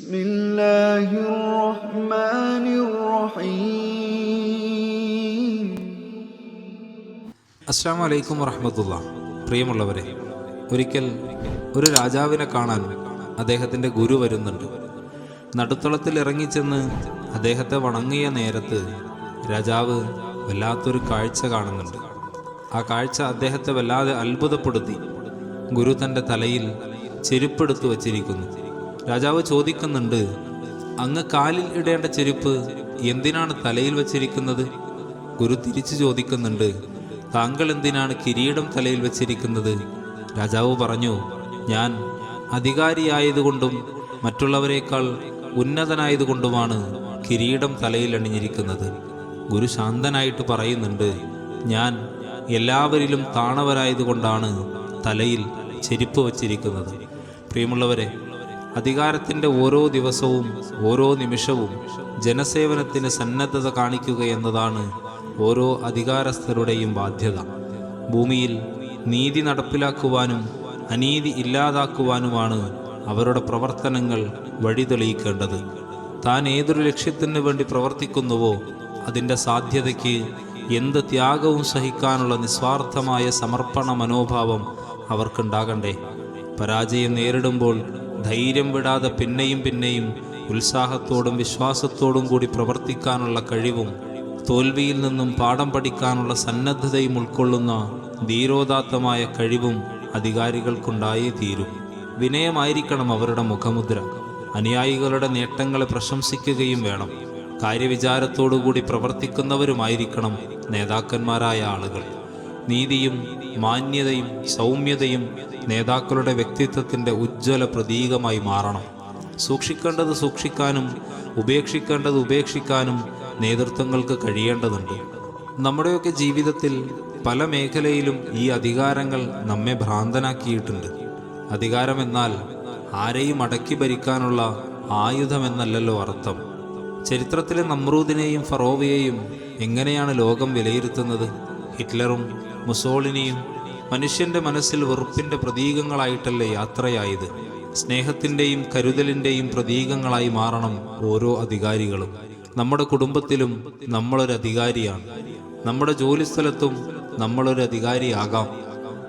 بسم الله الرحمن الرحيم അസ്സാം വലൈക്കും വറഹമത്തുള്ള പ്രിയമുള്ളവരെ ഒരിക്കൽ ഒരു രാജാവിനെ കാണാൻ അദ്ദേഹത്തിൻ്റെ ഗുരു വരുന്നുണ്ട് നടുത്തളത്തിൽ ഇറങ്ങിച്ചെന്ന് അദ്ദേഹത്തെ വണങ്ങിയ നേരത്ത് രാജാവ് വല്ലാത്തൊരു കാഴ്ച കാണുന്നുണ്ട് ആ കാഴ്ച അദ്ദേഹത്തെ വല്ലാതെ അത്ഭുതപ്പെടുത്തി ഗുരു തൻ്റെ തലയിൽ ചെരുപ്പെടുത്തു വച്ചിരിക്കുന്നു രാജാവ് ചോദിക്കുന്നുണ്ട് അങ്ങ് കാലിൽ ഇടേണ്ട ചെരുപ്പ് എന്തിനാണ് തലയിൽ വച്ചിരിക്കുന്നത്? ഗുരു തിരിച്ചു ചോദിക്കുന്നുണ്ട് താങ്കൾ എന്തിനാണ് കിരീടം തലയിൽ വച്ചിരിക്കുന്നത്? രാജാവ് പറഞ്ഞു ഞാൻ അധികാരിയായതുകൊണ്ടും മറ്റുള്ളവരെക്കാൾ ഉന്നതനായതുകൊണ്ടുമാണ് കിരീടം തലയിൽ അണിഞ്ഞിരിക്കുന്നത്. ഗുരു ശാന്തനായിട്ട് പറയുന്നുണ്ട് ഞാൻ എല്ലാവരിലും താണവരായതുകൊണ്ടാണ് തലയിൽ ചെരുപ്പ് വച്ചിരിക്കുന്നത്. പ്രിയമുള്ളവരെ അധികാരത്തിന്റെ ഓരോ ദിവസവും ഓരോ നിമിഷവും ജനസേവനത്തിന് സന്നദ്ധത കാണിക്കുക എന്നതാണ് ഓരോ അധികാരസ്ഥരുടെയും ബാധ്യത. ഭൂമിയിൽ നീതി നടപ്പിലാക്കുവാനും അനീതി ഇല്ലാതാക്കുവാനുമാണ് അവരുടെ പ്രവർത്തനങ്ങൾ വഴിതെളിയിക്കേണ്ടത്. താൻ ഏതൊരു ലക്ഷ്യത്തിന് വേണ്ടി പ്രവർത്തിക്കുന്നുവോ അതിന്റെ സാധ്യതയ്ക്ക് എന്ത് ത്യാഗവും സഹിക്കാനുള്ള നിസ്വാർത്ഥമായ സമർപ്പണ മനോഭാവം അവർക്കുണ്ടാകണ്ടേ. പരാജയം നേരിടുമ്പോൾ ധൈര്യം വിടാതെ പിന്നെയും പിന്നെയും ഉത്സാഹത്തോടും വിശ്വാസത്തോടും കൂടി പ്രവർത്തിക്കാനുള്ള കഴിവും തോൽവിയിൽ നിന്നും പാഠം പഠിക്കാനുള്ള സന്നദ്ധതയും ഉൾക്കൊള്ളുന്ന ധീരോദാത്തമായ കഴിവും അധികാരികൾക്കുണ്ടായേ തീരും. വിനയമായിരിക്കണം അവരുടെ മുഖമുദ്ര. അനുയായികളുടെ നേട്ടങ്ങളെ പ്രശംസിക്കുകയും വേണം. കാര്യവിചാരത്തോടുകൂടി പ്രവർത്തിക്കുന്നവരുമായിരിക്കണം നേതാക്കന്മാരായ ആളുകൾ. നീതിയും മാന്യതയും സൗമ്യതയും നേതാക്കളുടെ വ്യക്തിത്വത്തിന്റെ ഉജ്ജ്വല പ്രതീകമായി മാറണം. സൂക്ഷിക്കേണ്ടത് സൂക്ഷിക്കാനും ഉപേക്ഷിക്കേണ്ടത് ഉപേക്ഷിക്കാനും നേതൃത്വങ്ങൾക്ക് കഴിയേണ്ടതുണ്ട്. നമ്മുടെയൊക്കെ ജീവിതത്തിൽ പല മേഖലയിലും ഈ അധികാരങ്ങൾ നമ്മെ ഭ്രാന്തനാക്കിയിട്ടുണ്ട്. അധികാരമെന്നാൽ ആരെയും അടക്കി ഭരിക്കാനുള്ള ആയുധമെന്നല്ലല്ലോ അർത്ഥം. ചരിത്രത്തിലെ നമ്രൂദിനെയും ഫറോവയെയും എങ്ങനെയാണ് ലോകം വിലയിരുത്തുന്നത്? ഹിറ്റ്ലറും മുസോളിനിയും മനുഷ്യന്റെ മനസ്സിൽ വെറുപ്പിന്റെ പ്രതീകങ്ങളായിട്ടല്ലേ യാത്രയായത്. സ്നേഹത്തിന്റെയും കരുതലിന്റെയും പ്രതീകങ്ങളായി മാറണം ഓരോ അധികാരികളും. നമ്മുടെ കുടുംബത്തിലും നമ്മളൊരു അധികാരിയാണ്. നമ്മുടെ ജോലിസ്ഥലത്തും നമ്മളൊരു അധികാരിയാകാം.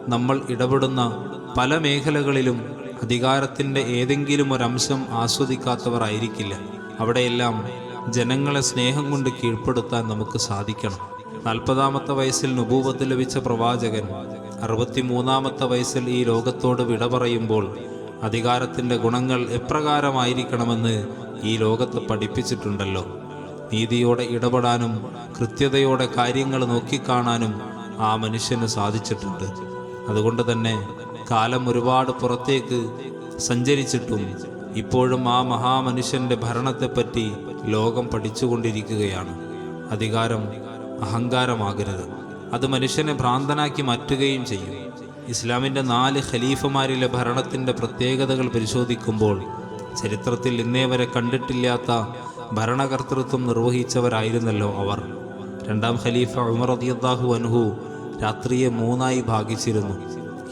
നമ്മൾ ഇടപെടുന്ന പല മേഖലകളിലും അധികാരത്തിന്റെ ഏതെങ്കിലും ഒരംശം ആസ്വദിക്കാത്തവർ ആയിരിക്കില്ല. അവിടെയെല്ലാം ജനങ്ങളെ സ്നേഹം കൊണ്ട് കീഴ്പ്പെടുത്താൻ നമുക്ക് സാധിക്കണം. നാൽപ്പതാമത്തെ വയസ്സിൽ നുപൂവത്ത് ലഭിച്ച പ്രവാചകൻ അറുപത്തിമൂന്നാമത്തെ വയസ്സിൽ ഈ ലോകത്തോട് വിട പറയുമ്പോൾ അധികാരത്തിന്റെ ഗുണങ്ങൾ എപ്രകാരമായിരിക്കണമെന്ന് ഈ ലോകത്ത് പഠിപ്പിച്ചിട്ടുണ്ടല്ലോ. നീതിയോടെ ഇടപെടാനും കൃത്യതയോടെ കാര്യങ്ങൾ നോക്കിക്കാണാനും ആ മനുഷ്യന് സാധിച്ചിട്ടുണ്ട്. അതുകൊണ്ട് തന്നെ കാലം ഒരുപാട് പുറത്തേക്ക് സഞ്ചരിച്ചിട്ടും ഇപ്പോഴും ആ മഹാമനുഷ്യന്റെ ഭരണത്തെപ്പറ്റി ലോകം പഠിച്ചുകൊണ്ടിരിക്കുകയാണ്. അധികാരം അഹങ്കാരമാകരുത്. അത് മനുഷ്യനെ ഭ്രാന്തനാക്കി മാറ്റുകയും ചെയ്യും. ഇസ്ലാമിന്റെ നാല് ഖലീഫമാരിലെ ഭരണത്തിന്റെ പ്രത്യേകതകൾ പരിശോധിക്കുമ്പോൾ ചരിത്രത്തിൽ ഇന്നേ വരെ കണ്ടിട്ടില്ലാത്ത ഭരണകർത്തൃത്വം നിർവഹിച്ചവരായിരുന്നല്ലോ അവർ. രണ്ടാം ഖലീഫ ഉമർ റളിയല്ലാഹു അൻഹു രാത്രിയെ മൂന്നായി ഭാഗിച്ചിരുന്നു.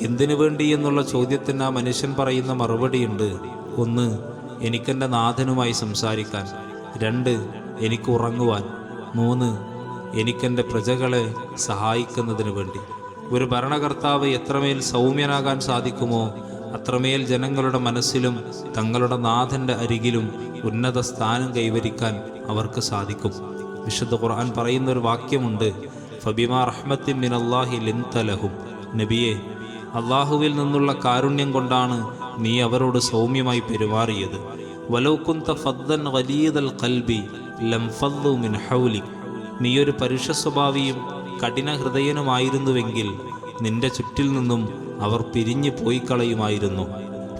എന്തിനു വേണ്ടി എന്നുള്ള ചോദ്യത്തിന് ആ മനുഷ്യൻ പറയുന്ന മറുപടിയുണ്ട്. ഒന്ന് എനിക്കെന്റെ നാഥനുമായി സംസാരിക്കാൻ. രണ്ട് എനിക്ക് ഉറങ്ങുവാൻ. മൂന്ന് എനിക്കെന്റെ പ്രജകളെ സഹായിക്കുന്നതിന് വേണ്ടി. ഒരു ഭരണകർത്താവ് എത്രമേൽ സൗമ്യനാകാൻ സാധിക്കുമോ അത്രമേൽ ജനങ്ങളുടെ മനസ്സിലും തങ്ങളുടെ നാഥന്റെ അരികിലും ഉന്നത സ്ഥാനം കൈവരിക്കാൻ അവർക്ക് സാധിക്കും. വിശുദ്ധ ഖുർആൻ പറയുന്ന ഒരു വാക്യമുണ്ട് ഫബിമാ റഹ്മത്തിൻ മിനല്ലാഹി ലിൻതലഹും നബിയെ അള്ളാഹുവിൽ നിന്നുള്ള കാരുണ്യം കൊണ്ടാണ് നീ അവരോട് സൗമ്യമായി പെരുമാറിയത്. വലൗകുന്ത ഫദ്ദൻ വലീദൽ കൽബി ലം ഫദ്ദു മിൻ ഹൗലിക്. നീയൊരു പരുഷ സ്വഭാവിയും കഠിന ഹൃദയനുമായിരുന്നുവെങ്കിൽ നിന്റെ ചുറ്റിൽ നിന്നും അവർ പിരിഞ്ഞു പോയി കളയുമായിരുന്നു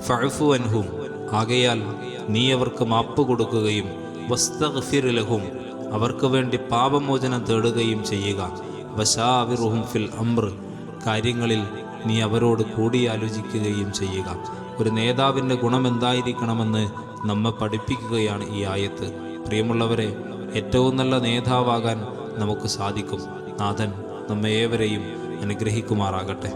ഫഴഫു അൻഹും. ആകയാൽ നീ അവർക്ക് മാപ്പ് കൊടുക്കുകയും വസ്തഗ്ഫിർ ലഹും. അവർക്ക് വേണ്ടി പാപമോചനം തേടുകയും ചെയ്യുക. വശാവിറുഹും ഫിൽ അമ്ര കാര്യങ്ങളിൽ നീ അവരോട് കൂടിയാലോചിക്കുകയും ചെയ്യുക. ഒരു നേതാവിന്റെ ഗുണം എന്തായിരിക്കണമെന്ന് നമ്മെ പഠിപ്പിക്കുകയാണ് ഈ ആയത്ത്. പ്രിയമുള്ളവരെ ഏറ്റവും നല്ല നേതാവാകാൻ നമുക്ക് സാധിക്കും. നാഥൻ നമ്മെ ഏവരെയും അനുഗ്രഹിക്കുമാറാകട്ടെ.